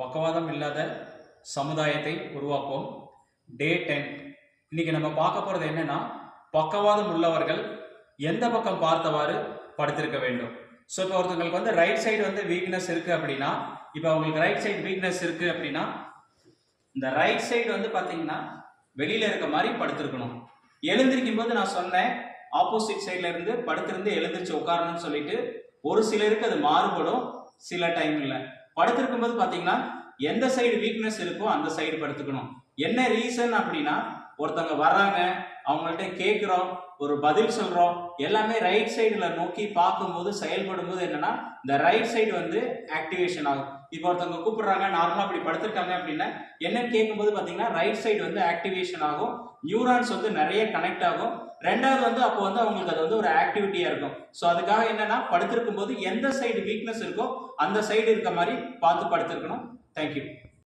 பக்கவாதம் இல்லாத சமுதாயத்தை உருவாக்குவோம் டே டென் இன்னைக்கு நம்ம பார்க்க போறது என்னன்னா பக்கவாதம் உள்ளவர்கள் எந்த பக்கம் பார்த்தவாறு படுத்திருக்க வேண்டும். ஸோ இப்போ ஒருத்தவங்களுக்கு வந்து ரைட் சைடு வந்து வீக்னஸ் இருக்கு அப்படின்னா இப்போ அவங்களுக்கு ரைட் சைடு வீக்னஸ் இருக்கு அப்படின்னா இந்த ரைட் சைடு வந்து பார்த்தீங்கன்னா வெளியில இருக்க மாதிரி படுத்திருக்கணும். எழுந்திருக்கும் போது நான் சொன்னேன் ஆப்போசிட் சைட்ல இருந்து படுத்திருந்து எழுந்திரிச்சு உட்காரணும்னு சொல்லிட்டு ஒரு சிலருக்கு அது மாறுபடும் சில டைம்ல படுத்திருக்கும் போது பார்த்தீங்கன்னா எந்த சைடு வீக்னஸ் இருக்கோ அந்த சைடு படுத்துக்கணும். என்ன ரீசன் அப்படின்னா ஒருத்தவங்க வர்றாங்க அவங்கள்ட்ட கேட்குறோம் ஒரு பதில் சொல்கிறோம் எல்லாமே ரைட் சைடில் நோக்கி பார்க்கும்போது செயல்படும் போது என்னன்னா இந்த ரைட் சைடு வந்து ஆக்டிவேஷன் ஆகும். இப்போ ஒருத்தவங்க கூப்பிடுறாங்க நார்மலாக அப்படி படுத்திருக்காங்க அப்படின்னா என்னன்னு கேட்கும்போது பார்த்தீங்கன்னா ரைட் சைடு வந்து ஆக்டிவேஷன் ஆகும். நியூரான்ஸ் வந்து நிறைய கனெக்ட் ஆகும். ரெண்டாவது வந்து அப்போ வந்து அவங்களுக்கு அது வந்து ஒரு ஆக்டிவிட்டியாக இருக்கும். ஸோ அதுக்காக என்னன்னா படுத்திருக்கும் போது எந்த சைடு வீக்னஸ் இருக்கோ அந்த சைடு இருக்க மாதிரி பார்த்து படுத்திருக்கணும். தேங்க்யூ